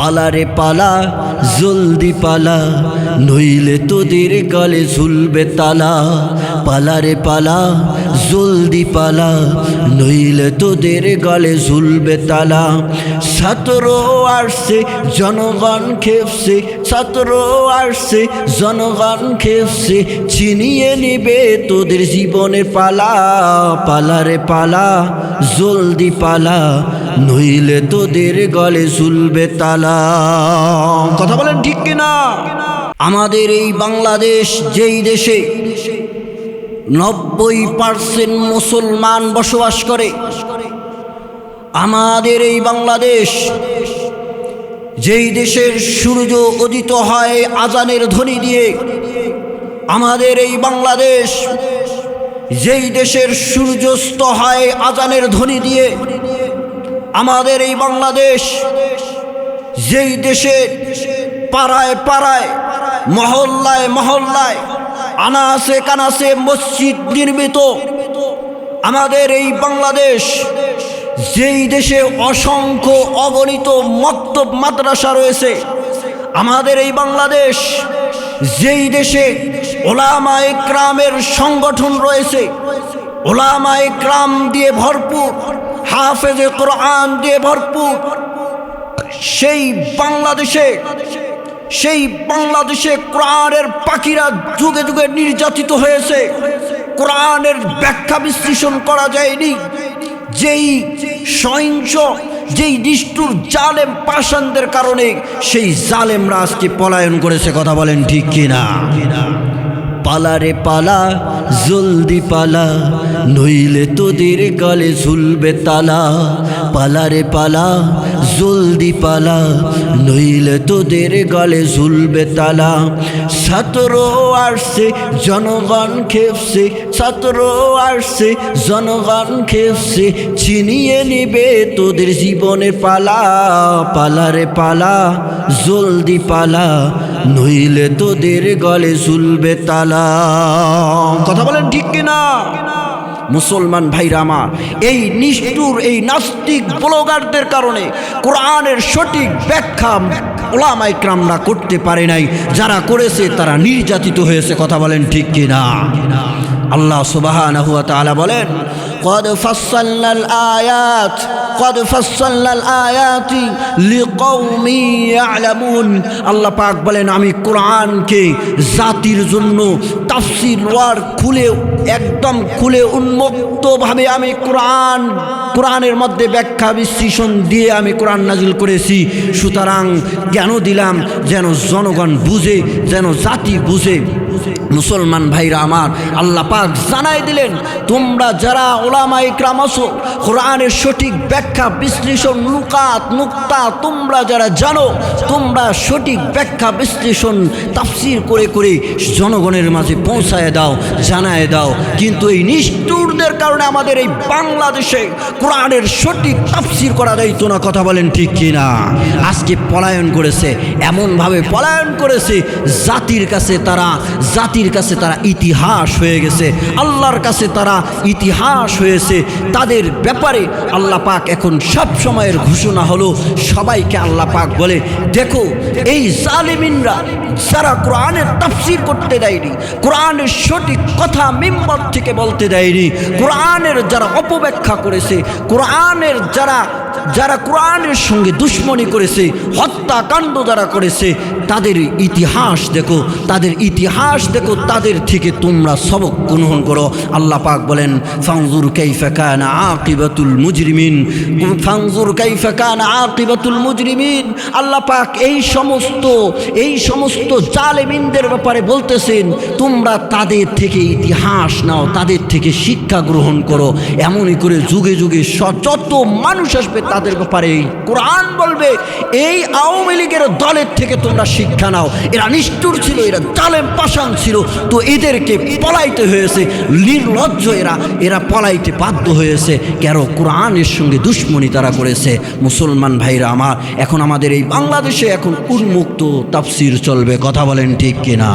পালারে পালা, জলদি পালা, নইলে তোদের গলে ঝুলবে তালা। পালারে পালা, জলদি পালা, নইলে তোদের গলে ঝুলবে তালা। ছাত্র আসছে, জনগণ খেপছে, ছাত্র আসছে, জনগণ খেপছে চিনিয়ে নিবে তোদের জীবনের পালা। পালারে পালা, জলদি পালা নইলে তোদের গলে ঝুলবে তালা। কথা বলেন ঠিক কিনা? আমাদের এই বাংলাদেশ যেই দেশে নব্বই পার্সেন্ট মুসলমান বসবাস করে আমাদের এই বাংলাদেশ যেই দেশের সূর্য উদিত হয় আজানের ধ্বনি দিয়ে আমাদের এই বাংলাদেশ যেই দেশের সূর্যাস্ত হয় আজানের ধ্বনি দিয়ে আমাদের এই বাংলাদেশ, যেই দেশে পাড়ায় পাড়ায়, মহল্লায় মহল্লায়, আনাসে কানাসে মসজিদ নির্মিত, আমাদের এই বাংলাদেশ, যেই দেশে অসংখ্য অগণিত মক্তব মাদ্রাসা রয়েছে, আমাদের এই বাংলাদেশ, যেই দেশে ওলামা ক্রামের সংগঠন রয়েছে ওলামা ক্রাম দিয়ে ভরপুর হাফেজে কোরআন দিয়ে ভরপুর। সেই বাংলাদেশে সেই বাংলাদেশে কোরআনের পাখিরা যুগে যুগে নির্যাতিত হয়েছে। কোরআনের ব্যাখ্যা বিশ্লেষণ করা যায়নি। যেই সহিংস, যেই নিষ্ঠুর জালেম পাষাণদের কারণে সেই জালেমরা আজকে পলায়ন করেছে, কথা বলেন ঠিক কিনা? পালারে পালা, জলদি পালা, নইলে তোদের গলে ঝুলবে তালা। পালারে পালা, জলদি পালা, নইলে তোদের গলে ঝুলবে তালা। ছাত্র আসছে, জনগণ খেপছে, ছাত্র আসছে, জনগণ খেপছে চিনিয়ে নিবে তোদের জীবনে পালা। পালারে পালা, জলদি পালা নইলে তোদের গলে ঝুলবে তালা। কথা বলেন ঠিক কিনা? মুসলমান ভাইরা আমার এই নিষ্ঠুর এই নাস্তিক ব্লগারদের কারণে কোরআনের সঠিক ব্যাখ্যা ওলামাই ক্রামরা করতে পারে নাই। যারা করেছে তারা নির্যাতিত হয়েছে। কথা বলেন ঠিক কিনা? আল্লাহ তাআলা বলেন قد فصلنا الآيات قد فصلنا الآيات لقوم يعلمون আল্লাহ পাক বলেন আমি কোরআনকে জাতির জন্য তাফসির ওয়ার খুলে একদম খুলে উন্মুক্তভাবে আমি কোরআন কোরআনের মধ্যে ব্যাখ্যা বিশ্লেষণ দিয়ে আমি কোরআন নাজিল করেছি সুতরাং জ্ঞান দিলাম যেন জনগণ বুঝে যেন জাতি বুঝে মুসলমান ভাইরা আমার, আল্লাহ পাক জানাই দিলেন, তোমরা যারা ওলামাই ক্রামাসো কোরআনের সঠিক ব্যাখ্যা, বিশ্লেষণ, নুকাত, নুক্তা, তোমরা যারা জানো, তোমরা সঠিক ব্যাখ্যা, বিশ্লেষণ, তাফসির করে করে জনগণের মাঝে পৌঁছায় দাও, জানায় দাও। কিন্তু এই নিষ্ঠুরদের কারণে আমাদের এই বাংলাদেশে কোরআনের সঠিক তাফসির করা যাইতো না, কথা বলেন ঠিক কিনা? আজকে পলায়ন করেছে, এমনভাবে পলায়ন করেছে, জাতির কাছে তারা জাতির কাছে তারা ইতিহাস হয়ে গেছে, আল্লাহর কাছে তারা ইতিহাস হয়েছে। তাদের ব্যাপারে আল্লাহ পাক এখন সব সময়ের ঘোষণা হলো, সবাইকে আল্লাহ পাক বলে, দেখো, এই জালিমিনরা যারা কোরআনের তাফসির করতে দেয়নি, কোরআনের সঠিক কথা মিম্বর থেকে বলতে দেয়নি, কোরআনের যারা অপব্যাখ্যা করেছে, কোরআনের যারা যারা কোরআনের সঙ্গে দুশ্মনী করেছে, হত্যাকাণ্ড যারা করেছে, তাদের ইতিহাস দেখো, তাদের ইতিহাস দেখো, তাদের থেকে তোমরা সবক গ্রহণ করো। আল্লাহ পাক বলেন ফাংজুর কাইফা কানা আকিবাতুল মুজরিমিন। ফাংজুর কাইফা কানা আকিবাতুল মুজরিমিন? আল্লাহ পাক এই সমস্ত এই সমস্ত জালেমিনদের ব্যাপারে বলতেছেন, তোমরা তাদের থেকে ইতিহাস নাও, তাদের থেকে শিক্ষা গ্রহণ করো। এমনই করে যুগে যুগে স- যত মানুষ আসবে তাদের ব্যাপারে কোরআন বলবে, এই আওয়ামী লীগের দলের থেকে তোমরা শিক্ষা নাও। এরা নিষ্ঠুর ছিল, এরা জালেম পাশান ছিল। তো এদেরকে পলাইতে হয়েছে। নির্লজ্জ এরা এরা পলাইতে বাধ্য হয়েছে। কেন? কোরআনের সঙ্গে দুশ্মনী তারা করেছে। মুসলমান ভাইরা আমার, এখন আমাদের এই বাংলাদেশে এখন উন্মুক্ত তাফসির চলবে। কথা বলেন ঠিক কিনা?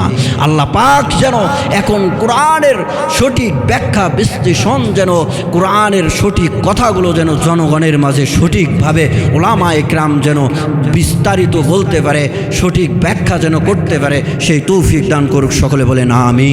আল্লাহ পাক যেন এখন কোরআনের সঠিক ব্যাখ্যা, বিশ্লেষণ যেন কোরআনের সঠিক কথাগুলো যেন জনগণের মাঝে সঠিকভাবে ওলামা একরাম যেন বিস্তারিত বলতে পারে, সঠিক ব্যাখ্যা যেন করতে পারে, সেই তৌফিক দান করুক সকলে বলে না আমি